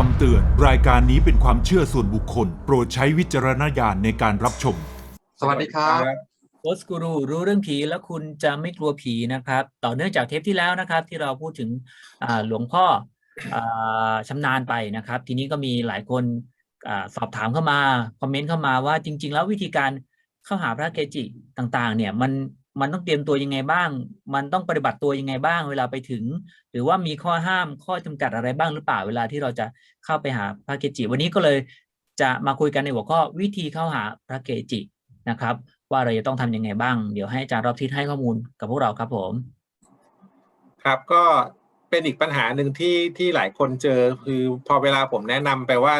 คำเตือน รายการนี้เป็นความเชื่อส่วนบุคคล โปรดใช้วิจารณญาณในการรับชม สวัสดีครับ โค้ชกูรูรู้เรื่องผีแล้วคุณจะไม่กลัวผีนะครับ ต่อเนื่องจากเทปที่แล้วนะครับ ที่เราพูดถึงอ่าหลวงพ่ออาชำนาญไปนะครับ ทีนี้ก็มีหลายคนอาสอบถามเข้ามา คอมเมนต์เข้ามาว่าจริง ๆ แล้ววิธีการเข้าหาพระเกจิต่างๆ เนี่ยมัน มันต้องเตรียมตัวยังไงบ้าง มันต้องปฏิบัติตัวยังไงบ้าง เวลาไปถึง หรือว่ามีข้อห้ามข้อจำกัดอะไรบ้างหรือเปล่าเวลาที่เราจะเข้าไปหาพระเกจิ วันนี้ก็เลยจะมาคุยกันในหัวข้อวิธีเข้าหาพระเกจินะครับ ว่าเราจะต้องทำยังไงบ้าง เดี๋ยวให้อาจารย์รอบทิศให้ข้อมูลกับพวกเราครับผม ครับก็เป็นอีกปัญหาหนึ่งที่ที่หลายคนเจอคือพอเวลาผมแนะนำไปว่า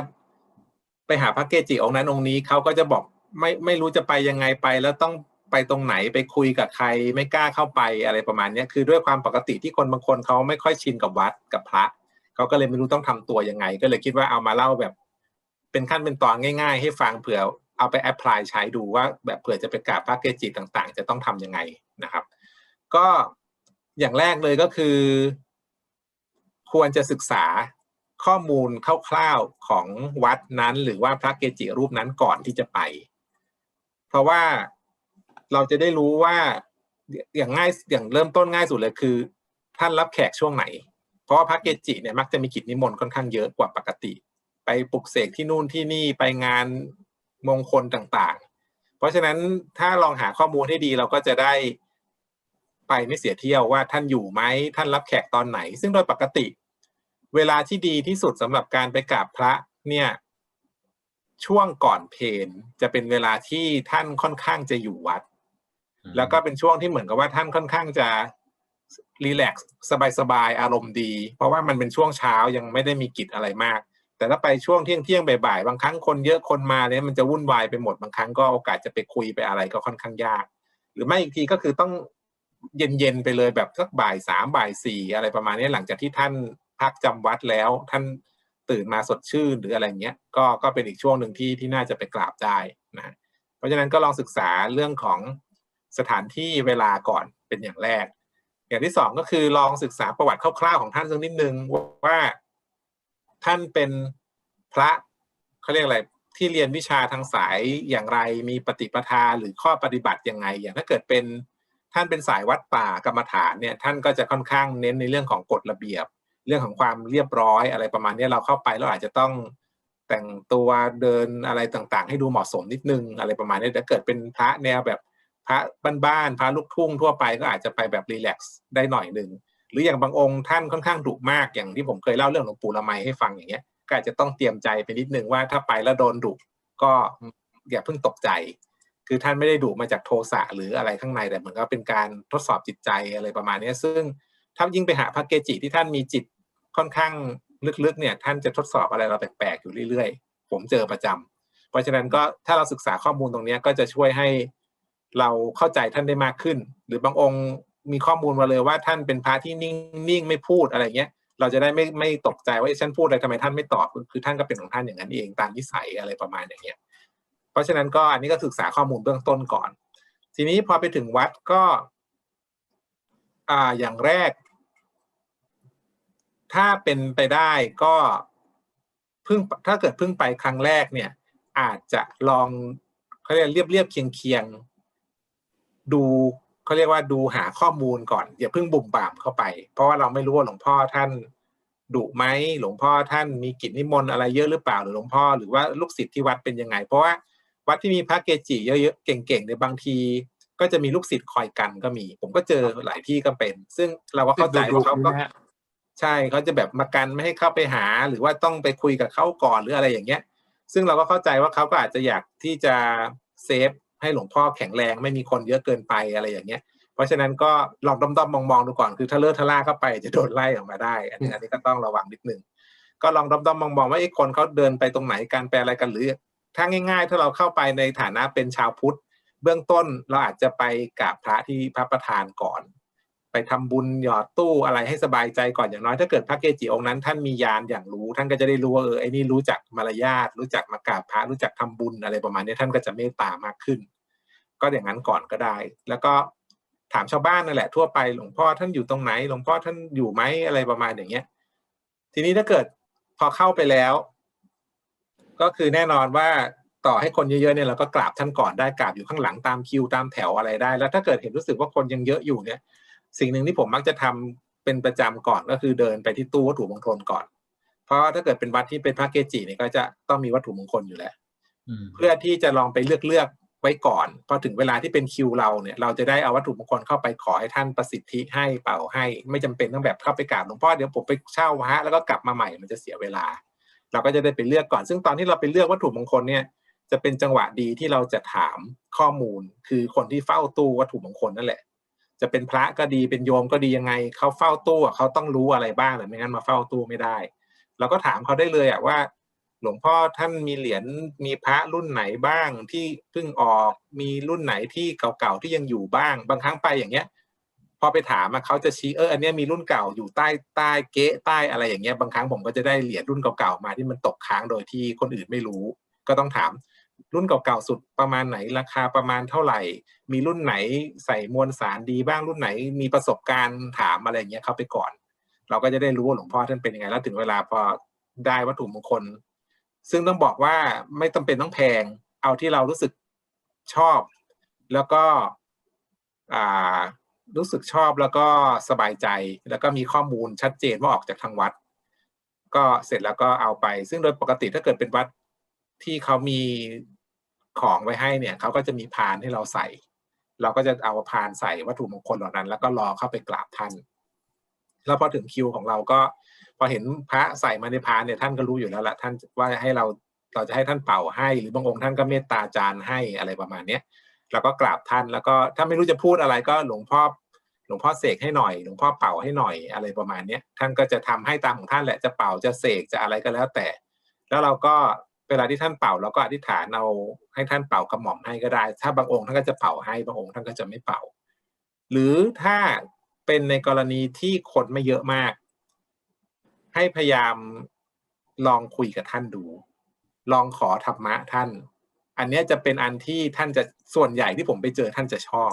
ไปหาพระเกจิองค์นั้นองค์นี้เขาก็จะบอกไม่ไม่รู้จะไปยังไงไปแล้วต้อง ไปตรงไหนไปคุยกับใครไม่กล้าเข้าไปอะไรประมาณนี้คือด้วยความปกติที่คนบางคนเขาไม่ค่อยชินกับวัดกับพระเขาก็เลยไม่รู้ต้องทำตัวยังไง ก็เลยคิดว่าเอามาเล่าแบบ เป็นขั้นเป็นตอนง่าย ๆ ให้ฟังเผื่อเอาไปแอพพลายใช้ดูว่า แบบเผื่อจะไปกราบพระเกจิต่าง ๆ จะต้องทำยังไงนะครับ ก็อย่างแรกเลยก็คือ ควรจะศึกษาข้อมูลคร่าวๆของวัดนั้น หรือว่าพระเกจิรูปนั้นก่อนที่จะไป เพราะว่า เราจะได้รู้ว่าอย่างง่ายอย่างเริ่มต้นง่ายสุดเลยคือ ท่านรับแขกช่วงไหน เพราะว่าพระเกจิเนี่ยมักจะมีกิจนิมนต์ค่อนข้างเยอะกว่าปกติ ไปปลุกเสกที่นู่นที่นี่ไปงานมงคลต่างๆ เพราะฉะนั้นถ้าลองหาข้อมูลให้ดีเราก็จะได้ไปไม่เสียเที่ยวว่าท่านอยู่ไหมท่านรับแขกตอนไหน ซึ่งโดยปกติ เวลาที่ดีที่สุดสำหรับการไปกราบพระเนี่ยช่วงก่อนเพลจะเป็นเวลาที่ท่านค่อนข้างจะอยู่วัด แล้วก็เป็นช่วงที่เหมือนกับว่าท่านค่อนข้างจะรีแลกซ์สบายๆ อารมณ์ดี เพราะว่ามันเป็นช่วงเช้ายังไม่ได้มีกิจอะไรมาก แต่ถ้าไปช่วงเที่ยงเที่ยงบ่ายๆบางครั้งคนเยอะคนมาเนี่ยมันจะวุ่นวายไปหมดบางครั้งก็โอกาสจะไปคุยไปอะไรก็ค่อนข้างยาก หรือไม่อีกทีก็คือต้องเย็นๆไปเลยแบบสักบ่ายสามบ่ายสี่อะไรประมาณนี้หลังจากที่ท่านพักจำวัดแล้ว ท่านตื่นมาสดชื่นหรืออะไรเงี้ยก็ก็เป็นอีกช่วงหนึ่งที่ที่น่าจะไปกราบได้นะเพราะฉะนั้นก็ลองศึกษาเรื่องของ สถานที่เวลาก่อนเป็นอย่างแรก อย่างที่สองก็คือลองศึกษาประวัติคร่าวๆของท่านสักนิดนึงว่าท่านเป็นพระเขาเรียกอะไรที่เรียนวิชาทางสายอย่างไรมีปฏิปทาหรือข้อปฏิบัติยังไง อย่างถ้าเกิดเป็นท่านเป็นสายวัดป่ากรรมฐานเนี่ยท่านก็จะค่อนข้างเน้นในเรื่องของกฎระเบียบ เรื่องของความเรียบร้อยอะไรประมาณนี้เราเข้าไปเราอาจจะต้องแต่งตัวเดินอะไรต่างๆ ให้ดูเหมาะสมนิดนึงอะไรประมาณนี้ถ้าเกิดเป็นพระแนวแบบ พระบ้านๆพระลูกทุ่งทั่วไปก็อาจจะไปแบบรีแลกซ์ได้หน่อยหนึ่งหรืออย่างบางองค์ท่านค่อนข้างดุมากอย่างที่ผมเคยเล่าเรื่องหลวงปู่ละไมให้ฟังอย่างเงี้ยก็อาจจะต้องเตรียมใจไปนิดนึงว่าถ้าไปแล้วโดนดุก็อย่าเพิ่งตกใจ คือท่านไม่ได้ดุมาจากโทสะหรืออะไรข้างในแต่เหมือนกับเป็นการทดสอบจิตใจอะไรประมาณนี้ซึ่งถ้ายิ่งไปหาพระเกจิที่ท่านมีจิตค่อนข้างลึกๆเนี่ยท่านจะทดสอบอะไรเราแปลกๆอยู่เรื่อยๆ ผมเจอประจำเพราะฉะนั้นก็ถ้าเราศึกษาข้อมูลตรงนี้ก็จะช่วยให้ เราเข้าใจท่านได้มากขึ้น หรือบางองค์มีข้อมูลมาเลยว่าท่านเป็นพระที่นิ่งนิ่งไม่พูดอะไรเงี้ย เราจะได้ไม่ไม่ตกใจว่าฉันพูดอะไรทำไมท่านไม่ตอบคือท่านก็เป็นของท่านอย่างนั้นเองตามนิสัยอะไรประมาณอย่างเงี้ยเพราะฉะนั้นก็อันนี้ก็ศึกษาข้อมูลเบื้องต้นก่อน ทีนี้พอไปถึงวัดก็ อ่าอย่างแรก ถ้าเป็นไปได้ก็เพิ่งถ้าเกิดเพิ่งไปครั้งแรกเนี่ย อาจจะลองเขาเรียกเรียบเรียบเคียงเคียง ดูเขาเรียกว่าดูหาข้อมูลก่อนอย่าเพิ่งบุ่มบ่ามเข้าไป เพราะว่าเราไม่รู้ว่าหลวงพ่อท่านดุไหมหลวงพ่อท่านมีกิจนิมนต์อะไรเยอะหรือเปล่าหรือหลวงพ่อหรือว่าลูกศิษย์ที่วัดเป็นยังไง เพราะว่าวัดที่มีพระเกจิเยอะๆเก่งๆในบางที ก็จะมีลูกศิษย์คอยกันก็มี ผมก็เจอหลายที่ก็เป็น ซึ่งเราก็เข้าใจว่าเขาก็ใช่เขาจะแบบมากันไม่ให้เข้าไปหา หรือว่าต้องไปคุยกับเขาก่อนหรืออะไรอย่างเงี้ย ซึ่งเราก็เข้าใจว่าเขาก็อาจจะอยากที่จะเซฟ ให้หลวงพ่อแข็งแรงไม่มีคนเยอะเกินไปอะไรอย่างเงี้ย เพราะฉะนั้นก็ลองด้อมๆมองๆดูก่อนคือถ้าเลิศทะล่าเข้าไปจะโดนไล่ออกมาได้ อันนี้อันนี้ก็ต้องระวังนิดนึงก็ลองด้อมๆมองๆว่าไอ้คนเขาเดินไปตรงไหนการแปลอะไรกันหรือถ้าง่าย ๆ ถ้าเราเข้าไปในฐานะเป็นชาวพุทธ เบื้องต้นเราอาจจะไปกราบพระที่พระประธานก่อน ไปทำบุญหยอดตู้อะไรให้สบายใจก่อนอย่างน้อยถ้าเกิดพระเกจิองค์นั้น ท่านมียานอย่างรู้ ท่านก็จะได้รู้ว่าเออไอ้นี่รู้จักมารยาทรู้จักมากราบพระรู้จักทำบุญอะไรประมาณนี้ท่านก็จะเมตตามากขึ้น ก็อย่างนั้นก่อนก็ได้ แล้วก็ถามชาวบ้านนั่นแหละทั่วไปหลวงพ่อท่านอยู่ตรงไหน หลวงพ่อท่านอยู่ไหมอะไรประมาณอย่างเงี้ย ทีนี้ถ้าเกิดพอเข้าไปแล้ว ก็คือแน่นอนว่าต่อให้คนเยอะๆเนี่ยเราก็กราบท่านก่อนได้กราบอยู่ข้างหลังตามคิวตามแถวอะไรได้ แล้วถ้าเกิดเห็นรู้สึกว่าคนยังเยอะอยู่เนี่ย สิ่งหนึ่งที่ผมมักจะทำเป็นประจำก่อนก็คือเดินไปที่ตู้วัตถุมงคลก่อน เพราะถ้าเกิดเป็นวัดที่เป็นพระเกจิเนี่ยก็จะต้องมีวัตถุมงคลอยู่แล้วอืมเพื่อที่จะลองไปเลือกเลือกๆ ไว้ก่อนพอถึงเวลาที่เป็นคิวเราเนี่ย เราจะได้เอาวัตถุมงคลเข้าไปขอให้ท่านประสิทธิให้เป่าให้ ไม่จำเป็นต้องแบบเข้าไปกราบหลวงพ่อเดี๋ยวผมไปเช่าพระแล้วก็กลับมาใหม่มันจะเสียเวลา เราก็จะได้ไปเลือกก่อน ซึ่งตอนที่เราไปเลือกวัตถุมงคลเนี่ยจะเป็นจังหวะดีที่เราจะถามข้อมูล คือคนที่เฝ้าตู้วัตถุมงคลนั่นแหละ จะเป็นพระก็ดีเป็นโยมก็ดียังไงเขาเฝ้าตู้เขาต้องรู้อะไรบ้างหรือไม่งั้นมาเฝ้าตู้ไม่ได้เราก็ถามเขาได้เลยอะว่า หลวงพ่อท่านมีเหรียญมีพระรุ่นไหนบ้างที่เพิ่งออกมีรุ่นไหนที่เก่าๆที่ยังอยู่บ้าง บางครั้งไปอย่างเงี้ย พอไปถามอะเขาจะชี้เอออันเนี้ยมีรุ่นเก่าอยู่ใต้ใต้เก๊ะใต้อะไรอย่างเงี้ยบางครั้งผมก็จะได้เหรียญรุ่นเก่าๆมาที่มันตกค้างโดยที่คนอื่นไม่รู้ ก็ต้องถามรุ่นเก่าๆสุดประมาณไหนราคาประมาณเท่าไหร่ มีรุ่นไหนใส่มวลสารดีบ้างรุ่นไหนมีประสบการณ์ถามอะไรเงี้ยเข้าไปก่อน เราก็จะได้รู้ว่าหลวงพ่อท่านเป็นยังไงแล้วถึงเวลาพอได้วัตถุมงคล ซึ่งต้องบอกว่าไม่จำเป็นต้องแพง เอาที่เรารู้สึกชอบ แล้วก็รู้สึกชอบแล้วก็สบายใจ แล้วก็มีข้อมูลชัดเจนว่าออกจากทางวัด ก็เสร็จแล้วก็เอาไป ซึ่งโดยปกติถ้าเกิดเป็นวัดที่เขามีของไว้ให้เนี่ยเขาก็จะมีพานให้เราใส่ เราก็จะเอาพานใส่วัตถุมงคลเหล่านั้น แล้วก็รอเข้าไปกราบท่าน แล้วพอถึงคิวของเราก็ พอเห็นพระใส่มาในพานเนี่ยท่านก็รู้อยู่แล้วละท่านว่าให้เราเราจะให้ท่านเป่าให้ หรือบางองค์ท่านก็เมตตาจารย์ให้อะไรประมาณเนี้ยแล้วก็กราบท่านแล้วก็ถ้าไม่รู้จะพูดอะไรก็หลวงพ่อหลวงพ่อเสกให้หน่อยหลวงพ่อเป่าให้หน่อยอะไรประมาณเนี้ยท่านก็จะทำให้ตามของท่านแหละจะเป่าจะเสกจะอะไรก็แล้วแต่ แล้วเราก็เวลาที่ท่านเป่าเราก็อธิษฐานเอาให้ท่านเป่ากระหม่อมให้ก็ได้ ถ้าบางองค์ท่านก็จะเป่าให้บางองค์ท่านก็จะไม่เป่า หรือถ้าเป็นในกรณีที่คนไม่เยอะมาก ให้พยายามลองคุยกับท่านดู ลองขอธรรมะท่าน อันนี้จะเป็นอันที่ท่านจะส่วนใหญ่ที่ผมไปเจอท่านจะชอบ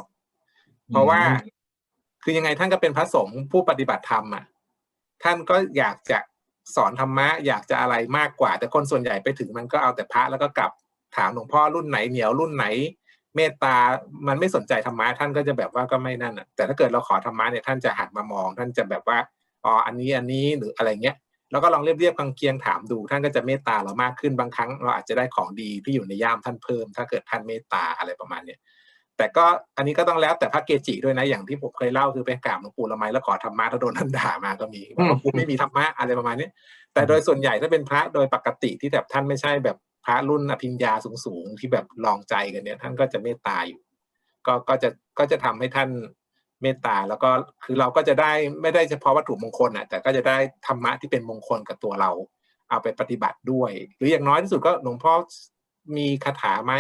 เพราะว่าคือยังไงท่านก็เป็นพระสงฆ์ผู้ปฏิบัติธรรมอะ ท่านก็อยากจะสอนธรรมะอยากจะอะไรมากกว่า แต่คนส่วนใหญ่ไปถึงมันก็เอาแต่พระแล้วก็กลับถามหลวงพ่อรุ่นไหนเหนียวรุ่นไหน เมตตา มันไม่สนใจธรรมะท่านก็จะแบบว่าก็ไม่นั่นอะ แต่ถ้าเกิดเราขอธรรมะเนี่ยท่านจะหันมามอง ท่านจะแบบว่า อ๋ออันนี้อันนี้หรืออะไรเงี้ยแล้วก็ลองเรียบเรียบๆเคียงถามดู ท่านก็จะเมตตาเรามากขึ้นบางครั้ง เราอาจจะได้ของดีที่อยู่ในย่ามท่านเพิ่ม ถ้าเกิดท่านเมตตาอะไรประมาณเนี้ยแต่ก็อันนี้ก็ต้องแล้วแต่พระเกจิด้วยนะอย่างที่ผมเคยเล่าคือไปกราบหลวงปู่ละไมแล้วขอธรรมะแล้วโดนท่านด่ามาก็มีว่าหลวงปู่ไม่มีธรรมะอะไรประมาณนี้แต่โดยส่วนใหญ่ถ้าเป็นพระโดยปกติที่แบบท่านไม่ใช่แบบพระรุ่นอภิญญาสูงๆที่แบบลองใจกันเนี่ยท่านก็จะเมตตาอยู่ ก็ก็จะก็จะทำให้ท่าน เมตตาแล้วก็คือเราก็จะได้ไม่ได้เฉพาะวัตถุมงคลอะแต่ก็จะได้ธรรมะที่เป็นมงคลกับตัวเรา เอาไปปฏิบัติด้วย หรืออย่างน้อยที่สุดก็หลวงพ่อมีคาถาไหม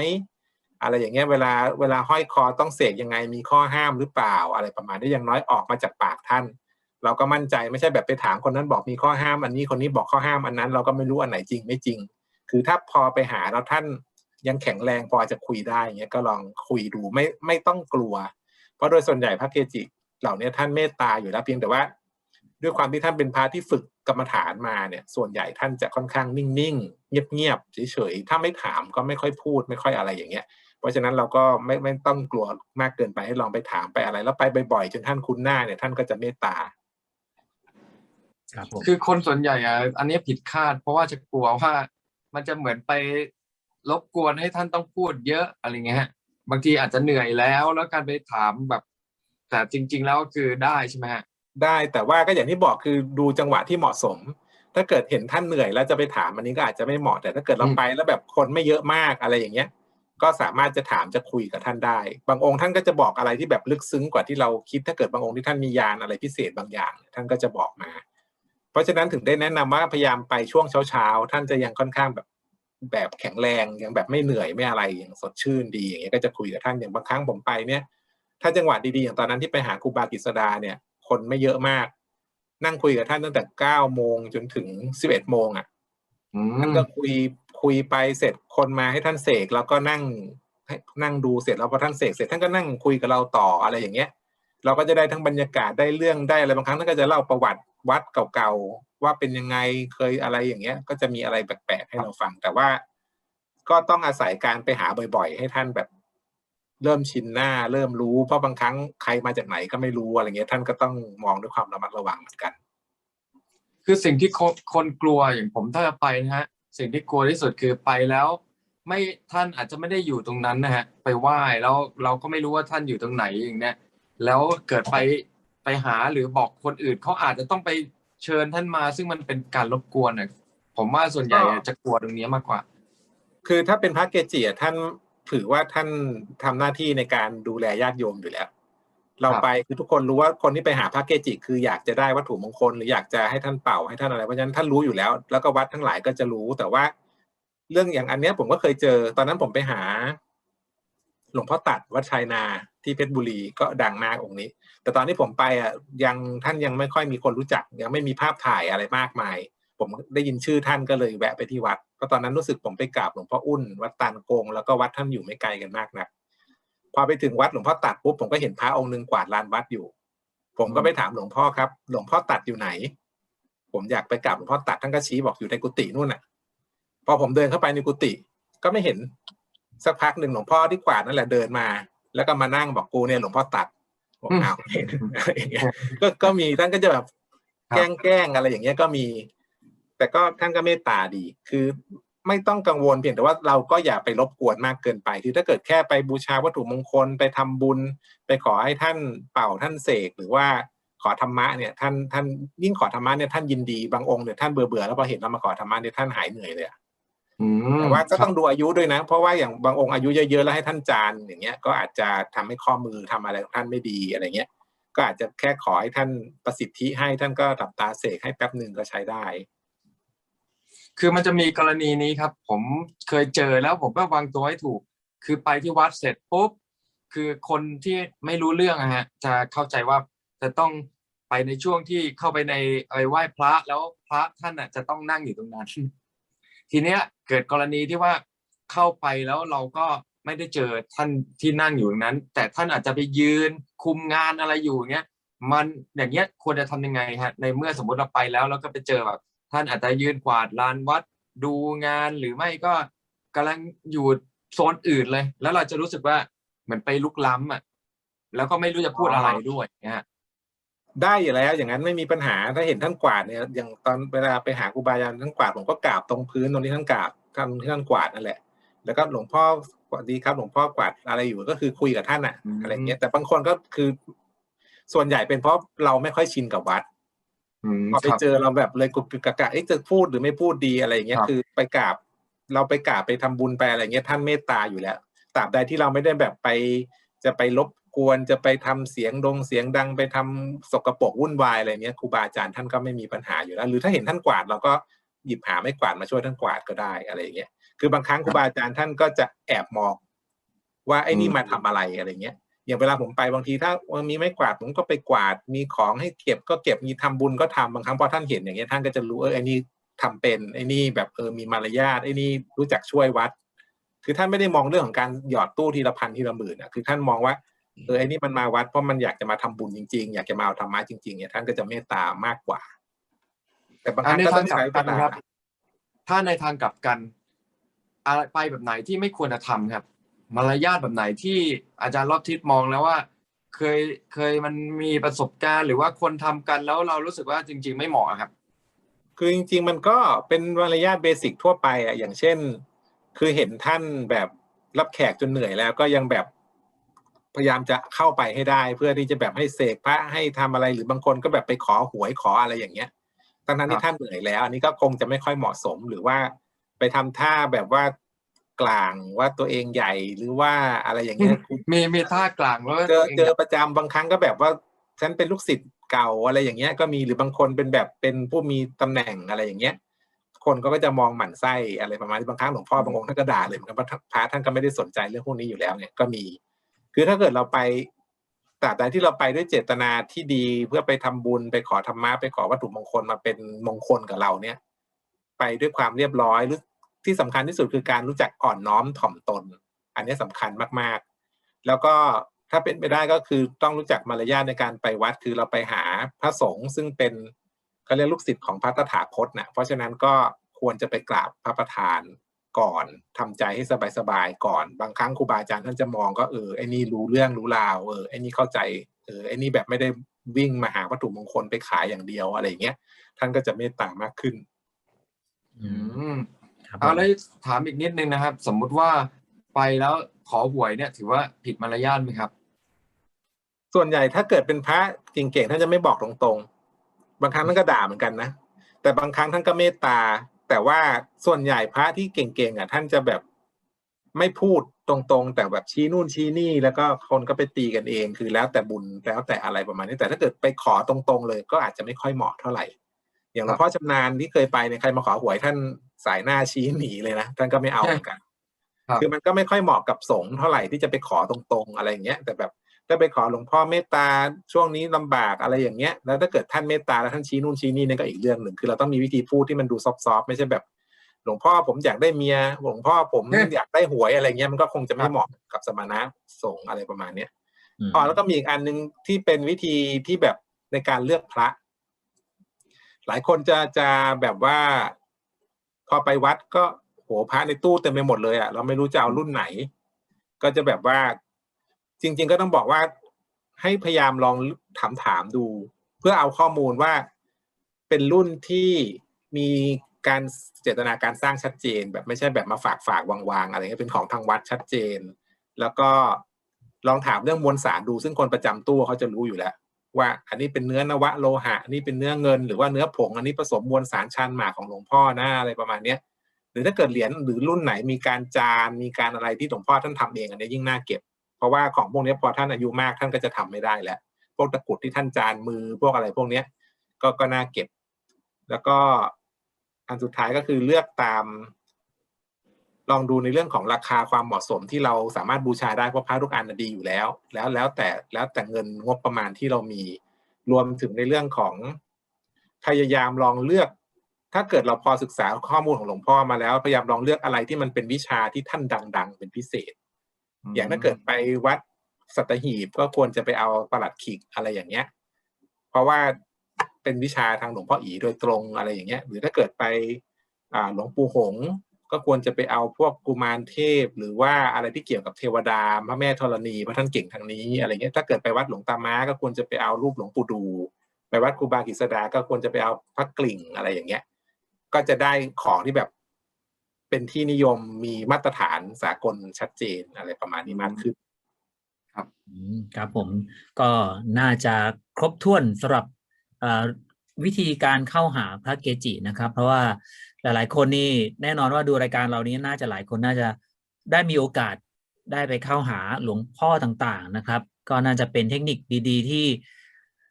อะไรอย่างเงี้ยเวลาเวลาห้อยคอต้องเสกยังไงมีข้อห้ามหรือเปล่า อะไรประมาณนี้อย่างน้อยออกมาจากปากท่าน เราก็มั่นใจไม่ใช่แบบไปถามคนนั้นบอกมีข้อห้ามอันนี้คนนี้บอกข้อห้ามอันนั้น เราก็ไม่รู้อันไหนจริงไม่จริง คือถ้าพอไปหาแล้วท่านยังแข็งแรงพอจะคุยได้เงี้ยก็ลองคุยดูไม่ไม่ต้องกลัว ราะโดยส่วนใหญ่พระเกจิเหล่านี้ท่านเมตตาอยู่แล้วเพียงแต่ว่า ด้วยความที่ท่านเป็นพระที่ฝึกกรรมฐานมาเนี่ยส่วนใหญ่ท่านจะค่อนข้างนิ่งๆเงียบๆเฉยๆถ้าไม่ถามก็ไม่ค่อยพูดไม่ค่อยอะไรอย่างเงี้ย เพราะฉะนั้นเราก็ไม่ไม่ต้องกลัวมากเกินไปให้ลองไปถามไปอะไร แล้วไปบ่อยๆจนท่านคุ้นหน้าเนี่ยท่านก็จะเมตตาครับผมคือคนส่วนใหญ่อะอันนี้ผิดคาด เพราะว่าจะกลัวว่ามันจะเหมือนไปรบกวนให้ท่านต้องพูดเยอะอะไรเงี้ยฮะ บางทีอาจจะเหนื่อยแล้วแล้วการไปถามแบบ แต่จริง ๆ แล้วคือได้ใช่ไหมฮะได้แต่ว่าก็อย่างที่บอกคือดูจังหวะที่เหมาะสม ถ้าเกิดเห็นท่านเหนื่อยแล้วจะไปถามอันนี้ก็อาจจะไม่เหมาะแต่ถ้าเกิดเราอืมไปแล้วแบบคนไม่เยอะมากอะไรอย่างเงี้ย ก็สามารถจะถามจะคุยกับท่านได้ บางองค์ท่านก็จะบอกอะไรที่แบบลึกซึ้งกว่าที่เราคิด ถ้าเกิดบางองค์ที่ท่านมียานอะไรพิเศษบางอย่าง ท่านก็จะบอกมา เพราะฉะนั้นถึงได้แนะนำว่าพยายามไปช่วงเช้าๆท่านจะยังค่อนข้างแบบ แบบแข็งแรงยังแบบไม่เหนื่อยไม่อะไรอย่างสดชื่นดีอย่างเงี้ยก็จะคุยกับท่านอย่างบางครั้งผมไปเนี่ยถ้าจังหวะดีๆอย่างตอนนั้นที่ไปหาครูบากิษดาเนี่ย คนไม่เยอะมาก นั่งคุยกับท่านตั้งแต่เก้าโมงจนถึงสิบเอ็ดโมงอะอืท่านมก็คุยคุยไปเสร็จคนมาให้ท่านเสกแล้วก็นั่งให้นั่งดูเสร็จแล้วพอท่านเสกเสร็จท่านก็นั่งคุยกับเราต่ออะไรอย่างเงี้ย เราก็จะได้ทั้งบรรยากาศได้เรื่องได้อะไรบางครั้งท่านก็จะเล่าประวัติวัดเก่าๆว่าเป็นยังไงเคยอะไรอย่างเงี้ย ก็จะมีอะไรแปลกๆให้เราฟัง แต่ว่าก็ต้องอาศัยการไปหาบ่อย ๆ ให้ท่านแบบ เริ่มชินหน้า เริ่มรู้เพราะบางครั้งใครมาจากไหนก็ไม่รู้อะไรเงี้ย ท่านก็ต้องมองด้วยความระมัดระวังเหมือนกัน คือสิ่งที่คนคนกลัวอย่างผมถ้าจะไปนะฮะ สิ่งที่กลัวที่สุดคือไปแล้วไม่ท่านอาจจะไม่ได้อยู่ตรงนั้นนะฮะ ไปไหว้แล้วเราก็ไม่รู้ว่าท่านอยู่ตรงไหนอย่างเนี้ย แล้วเกิดไปไปหาหรือบอกคนอื่นเขาอาจจะต้องไปเชิญท่านมา ซึ่งมันเป็นการรบกวนนะผมว่าส่วนใหญ่ก็จะกลัวตรงนี้มากกว่า คือถ้าเป็นพระเกจิอะท่านถือว่าท่านทำหน้าที่ในการดูแลญาติโยมอยู่แล้ว เราครับไปคือทุกคนรู้ว่าคนที่ไปหาพระเกจิคืออยากจะได้วัตถุมงคลหรืออยากจะให้ท่านเป่าให้ท่านอะไรเพราะฉะนั้นท่านรู้อยู่แล้ว แล้วก็วัดทั้งหลายก็จะรู้แต่ว่า เรื่องอย่างอันเนี้ยผมก็เคยเจอ ตอนนั้นผมไปหา หลวงพ่อตัดวัดชายนา ที่เพชรบุรีก็ดังมากองค์นี้ แต่ตอนที่ผมไปอะยังท่านยังไม่ค่อยมีคนรู้จัก ยังไม่มีภาพถ่ายอะไรมากมาย ผมได้ยินชื่อท่านก็เลยแวะไปที่วัดเพราะตอนนั้นรู้สึกผมไปกราบหลวงพ่ออุ่น วัดตานโกง แล้วก็วัดท่านอยู่ไม่ไกลกันมากนักพอไปถึงวัดหลวงพ่อตัดปุ๊บผมก็เห็นพระองค์หนึ่งกวาดลานวัดอยู่ ผมก็ไปถามหลวงพ่อครับ หลวงพ่อตัดอยู่ไหน ผมอยากไปกราบหลวงพ่อตัดท่านก็ชี้บอกอยู่ในกุฏินู่นน่ะ พอผมเดินเข้าไปในกุฏิก็ไม่เห็นสักพักหนึ่งหลวงพ่อที่กวาดนั่นแหละเดินมา แล้วก็มานั่งบอกกูเนี่ยหลวงพ่อตัดบอกอืมอ้าวเห็นอะไรอย่างเงี้ยก็ก็มีท่านก็จะแบบครับแกล้งแกล้งอะไรอย่างเงี้ยก็มี แต่ก็ท่านก็เมตตาดี คือไม่ต้องกังวลเพียงแต่ว่าเราก็อย่าไปรบกวนมากเกินไป คือถ้าเกิดแค่ไปบูชาวัตถุมงคลไปทำบุญ ไปขอให้ท่านเป่าท่านเสกหรือว่าขอธรรมะเนี่ยท่านท่านยิ่งขอธรรมะเนี่ยท่านยินดีบางองค์เนี่ยท่านเบื่อเบื่อๆแล้วพอเห็นเรามาขอธรรมะเนี่ยท่านหายเหนื่อยเลยอะอืม แต่ว่าก็คต้รัอบงดูอายุด้วยนะ เพราะว่าอย่างบางองค์อายุเยอะๆแล้วให้ท่านจานอย่างเงี้ย ก็อาจจะทำให้ข้อมือทำอะไรของท่านไม่ดีอะไรเงี้ย ก็อาจจะแค่ขอให้ท่านประสิทธิให้ท่านก็ตับตาเสกให้แป๊บหนึ่งก็ใช้ได้ คือมันจะมีกรณีนี้ครับ ผมเคยเจอแล้วผมก็วางตัวให้ถูก คือไปที่วัดเสร็จปุ๊บคือคนที่ไม่รู้เรื่องอะฮะ จะเข้าใจว่าจะต้องไปในช่วงที่เข้าไปในไปไหว้พระแล้วพระท่านอะจะต้องนั่งอยู่ตรงนั้น ทีเนี้ยเกิดกรณีที่ว่าเข้าไปแล้วเราก็ไม่ได้เจอท่านที่นั่งอยู่นั้น แต่ท่านอาจจะไปยืนคุมงานอะไรอยู่เงี้ยมันอย่างเงี้ยควรจะทำยังไงฮะในเมื่อสมมติเราไปแล้วแล้วก็ไปเจอแบบท่านอาจจะยืนกวาดลานวัดดูงานหรือไม่ก็กำลังอยู่โซนอื่นเลย แล้วเราจะรู้สึกว่าเหมือนไปลุกล้ำอะแล้วก็ไม่รู้จะพูดอะไรด้วยนะฮะ ได้อยู่แล้ว อย่างนั้นไม่มีปัญหาถ้าเห็นท่านกวาดเนี่ย อย่างตอนเวลาไปหาครูบาอาจารย์ท่านกวาดผมก็กราบตรงพื้นตรงที่ท่านกราบท่านที่ท่านกวาดนั่นแหละ แล้วก็หลวงพ่อสวัสดีครับ หลวงพ่อกวาดอะไรอยู่ก็คือคุยกับท่านอะอะไรเงี้ยแต่บางคนก็คือ ส่วนใหญ่เป็นเพราะเราไม่ค่อยชินกับวัดอืมพอไปครับเจอเราแบบเลยกุกกกะกะเอ๊ะจะพูดหรือไม่พูดดีอะไรอย่างเงี้ยครับคือไปกราบ เราไปกราบไปทำบุญไปอะไรเงี้ยท่านเมตตาอยู่แล้วตราบใดที่เราไม่ได้แบบไปจะไปรบ กวนจะไปทำเสียงดงเสียงดังไปทำสกปรกวุ่นวายอะไรเงี้ยครูบาอาจารย์ท่านก็ไม่มีปัญหาอยู่แล้ว หรือถ้าเห็นท่านกวาดเราก็หยิบหาไม่กวาดมาช่วยท่านกวาดก็ได้อะไรอย่างเงี้ยคือบางครั้งครูบาอาจารย์ท่านก็จะแอบมองว่าไอ้นี่มาทำอะไรอะไรเงี้ยอย่างเวลาผมไปบางทีถ้ามีไม้กวาดผมก็ไปกวาดมีของให้เก็บก็เก็บมีทำบุญก็ทำบางครั้งพอท่านเห็นอย่างเงี้ยท่านก็จะรู้เออไอ้นี่ทำเป็นไอ้นี่แบบเออมีมารยาทไอ้นี่รู้จักช่วยวัด คือท่านไม่ได้มองเรื่องของการหยอดตู้ทีละพันทีละหมื่นอะคือท่านมองว่า เออไอ้นี่มันมาวัดเพราะมันอยากจะมาทำบุญจริงๆ อยากจะมาเอาธรรมะจริงๆเนี่ยท่านก็จะเมตตามากกว่า แต่บางคอันรั้งนี้ก็ทาต้องงกลับใช้เวกันลาครับถ้าในทางกลับกันอะไรไปแบบไหนที่ไม่ควรจะทำครับ มารยาทแบบไหนที่อาจารย์รอบทิศมองแล้วว่า เคยเคยมันมีประสบการณ์ หรือว่าคนทำกันแล้วเรารู้สึกว่าจริง ๆ ไม่เหมาะครับ คือจริง ๆ มันก็เป็นมารยาทเบสิกทั่วไปอะอย่างเช่น คือเห็นท่านแบบรับแขกจนเหนื่อยแล้วก็ยังแบบ พยายามจะเข้าไปให้ได้ เพื่อที่จะแบบให้เสกพระให้ทำอะไรหรือบางคนก็แบบไปขอหวยขออะไรอย่างเงี้ยทั้งนั้นครัที่บท่านเหนื่อยแล้ว อันนี้ก็คงจะไม่ค่อยเหมาะสมหรือว่าไปทำท่าแบบว่ากลางว่าตัวเองใหญ่หรือว่าอะไรอย่างเงี้ยมีมีท่ากลางแล้วเจอตัวงเจอประจำบางครั้งก็แบบว่าฉันเป็นลูกศิษย์เก่าอะไรอย่างเงี้ยก็มีหรือบางคนเป็นแบบเป็นผู้มีตำแหน่งอะไรอย่างเงี้ย คนก็จะมองหมั่นไส้อะไรประมาณนี้บางครั้งหลวงพ่อ บางองค์ท่านก็ด่าเลยเหมือนกันเพราะพระท่านก็ไม่ได้สนใจเรื่องพวกนี้อยู่แล้วเนี่ยก็มี คือถ้าเกิดเราไปตราบใดที่เราไปด้วยเจตนาที่ดีเพื่อไปทำบุญไปขอธรรมะไปขอวัตถุมงคลมาเป็นมงคลกับเราเนี่ย ไปด้วยความเรียบร้อยหรือที่สำคัญที่สุดคือการรู้จักอ่อนน้อมถ่อมตน อันนี้สำคัญมากๆ แล้วก็ถ้าเป็นไปได้ก็คือต้องรู้จักมารยาทในการไปวัดคือเราไปหาพระสงฆ์ซึ่งเป็นเขาเรียกลูกศิษย์ของพระตถาคตนะเพราะฉะนั้นก็ควรจะไปกราบพระประธาน ก่อนทำใจให้สบายๆก่อน บางครั้งครูบาอาจารย์ท่านจะมองก็เออไอ้นี่รู้เรื่องรู้ราวเออไอ้นี่เข้าใจเออไอ้นี่แบบไม่ได้วิ่งมาหาวัตถุมงคลไปขายอย่างเดียวอะไรอย่างเงี้ยท่านก็จะเมตตามากขึ้น อือืมมครับเอาผมแล้วถามอีกนิดนึงนะครับ สมมุติว่าไปแล้วขอหวยเนี่ย ถือว่าผิดมารยาทไหมครับ ส่วนใหญ่ถ้าเกิดเป็นพระเก่งๆท่านจะไม่บอกตรงๆ บางครั้งท่านก็ด่าเหมือนกันนะแต่บางครั้งท่านก็เมตตา แต่ว่าส่วนใหญ่พระที่เก่งๆอะ ท่านจะแบบไม่พูดตรงๆ แต่แบบชี้นู่นชี้นี่ แล้วก็คนก็ไปตีกันเอง คือแล้วแต่บุญแล้วแต่อะไรประมาณนี้ แต่ถ้าเกิดไปขอตรงๆ เลย ก็อาจจะไม่ค่อยเหมาะเท่าไหร่ อย่างหลวงพ่อชำนาญที่เคยไปเนี่ยใครมาขอหวยท่านสายหน้าชี้หนีเลยนะท่านก็ไม่เอาเหมือนกันครับคือมันก็ไม่ค่อยเหมาะกับสงฆ์เท่าไหร่ที่จะไปขอตรงๆ อะไรอย่างเงี้ย แต่แบบ ถ้าไปขอหลวงพ่อเมตตาช่วงนี้ลำบากอะไรอย่างเงี้ย แล้วถ้าเกิดท่านเมตตาแล้วท่านชี้นู่นชี้นี่นั่นก็อีกเรื่องหนึ่งคือเราต้องมีวิธีพูดที่มันดูซอฟต์ๆไม่ใช่แบบ หลวงพ่อผมอยากได้เมียหลวงพ่อผมเนี่ยอยากได้หวยอะไรเงี้ยมันก็คงจะไม่ครับเหมาะกับสมณะสงฆ์อะไรประมาณเนี้ยมอ๋อแล้วก็มีอีกอันหนึ่งที่เป็นวิธีที่แบบในการเลือกพระ หลายคนจะจะแบบว่า พอไปวัดก็โหพระในตู้เต็มไปหมดเลยอะเราไม่รู้จะเอารุ่นไหน ก็จะแบบว่า จริง ๆ ก็ต้องบอกว่าให้พยายามลองถามถามๆดู เพื่อเอาข้อมูลว่าเป็นรุ่นที่มีการเจตนาการสร้างชัดเจน แบบไม่ใช่แบบมาฝากฝากวางวางๆอะไรเงี้ยเป็นของทางวัดชัดเจน แล้วก็ลองถามเรื่องมวลสารดู ซึ่งคนประจำตู้เขาจะรู้อยู่แล้ว ว่าอันนี้เป็นเนื้อนวะโลหะอันนี้เป็นเนื้อเงิน หรือว่าเนื้อผงอันนี้ผสมมวลสารชานหมากของหลวงพ่อนะอะไรประมาณเนี้ยหรือถ้าเกิดเหรียญหรือรุ่นไหนมีการจานมีการอะไรที่หลวงพ่อท่านทำเองอันนี้ยิ่งน่าเก็บ เพราะว่าของพวกนี้พอท่านอายุมากท่านก็จะทำไม่ได้แล้ว พวกตะกรุดที่ท่านจานมือพวกอะไรพวกเนี้ยก็ก็น่าเก็บ แล้วก็อันสุดท้ายก็คือเลือกตาม ลองดูในเรื่องของราคาความเหมาะสมที่เราสามารถบูชาได้เพราะพระทุกอันดีอยู่แล้ว แล้วแล้วแต่แล้วแต่เงินงบประมาณที่เรามีรวมถึงในเรื่องของพยายามลองเลือก ถ้าเกิดเราพอศึกษาข้อมูลของหลวงพ่อมาแล้วพยายามลองเลือกอะไรที่มันเป็นวิชาที่ท่านดัง ๆ เป็นพิเศษ อย่างถ้าเกิดไปวัดสัตหีบก็ควรจะไปเอาประหลัดขีกอะไรอย่างเงี้ย เพราะว่าเป็นวิชาทางหลวงพ่ออีโดยตรงอะไรอย่างเงี้ย หรือถ้าเกิดไปอ่าหลวงปู่หง ก็ควรจะไปเอาพวกกุมารเทพ หรือว่าอะไรที่เกี่ยวกับเทวดาพระแม่ธรณีพระท่านเก่งทางนี้อะไรเงี้ย ถ้าเกิดไปวัดหลวงตาม้า ก็ควรจะไปเอารูปหลวงปู่ดู ไปวัดครูบากิษดา ก็ควรจะไปเอาพระกลิ่งอะไรอย่างเงี้ย ก็จะได้ของที่แบบ เป็นที่นิยมมีมาตรฐานสากลชัดเจนอะไรประมาณนี้มากขึ้นอืมครับผมก็น่าจะครบถ้วนสำหรับเอ่อวิธีการเข้าหาพระเกจินะครับ เพราะว่าหลาย ๆ คนนี่แน่นอนว่าดูรายการเรานี้น่าจะหลายคนน่าจะได้มีโอกาสได้ไปเข้าหาหลวงพ่อต่างๆนะครับ ก็น่าจะเป็นเทคนิคดี ๆ ที่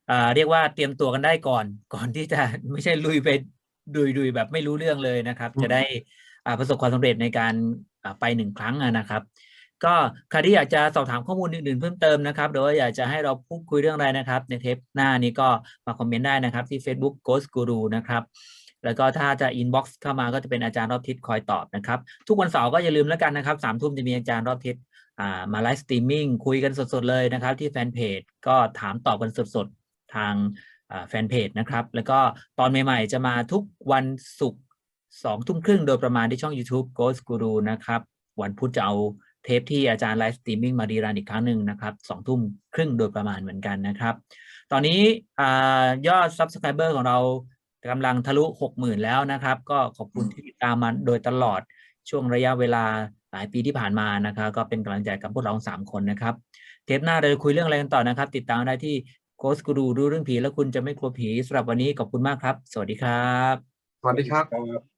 เอ่อเรียกว่าเตรียมตัวกันได้ก่อน ก่อนที่จะไม่ใช่ลุยไปดุยๆแบบไม่รู้เรื่องเลยนะครับ จะได้อ่า ประสบความสำเร็จในการไปหนึ่งครั้งนะครับ ก็ใครที่อยากจะสอบถามข้อมูลอื่นๆเพิ่มเติมนะครับหรือว่าอยากจะให้เราพูดคุยเรื่องอะไรนะครับ ในเทปหน้านี้ก็มาคอมเมนต์ได้นะครับที่ Facebook Ghost Guru นะครับแล้วก็ถ้าจะ inbox เข้ามาก็จะเป็นอาจารย์รอบทิศคอยตอบนะครับ ทุกวันเสาร์ก็อย่าลืมแล้วกันนะครับสามทุ่มจะมีอาจารย์รอบทิศมาไลฟ์สตรีมมิ่งคุยกันสดๆเลยนะครับ ที่แฟนเพจก็ถามตอบกันสดๆ ทางแฟนเพจนะครับ แล้วก็ตอนใหม่ๆ จะมาทุกวันศุกร์ สองทุ่มครึ่งโดยประมาณที่ช่อง YouTube Ghost Guru นะครับ วันพุธจะเอาเทปที่อาจารย์ไลฟ์สตรีมมิ่งมาดีรันอีกครั้งหนึ่งนะครับสองทุ่มครึ่งโดยประมาณเหมือนกันนะครับ ตอนนี้อายอด Subscriber ของเรากำลังทะลุหกหมื่นแล้วนะครับ ก็ขอบคุณที่ติดตามมาโดยตลอดช่วงระยะเวลาหลายปีที่ผ่านมานะครับ ก็เป็นกำลังใจกับพวกเราสามคนนะครับ เทปหน้าเราจะคุยเรื่องอะไรกันต่อนะครับ ติดตามได้ที่โ s สกูรูรู้เรื่องผีแล้วคุณจะไม่กลัวผีสำหรับวันนี้ขอบคุณมากครับ สวัสดีครับ สวัสดีครับครับ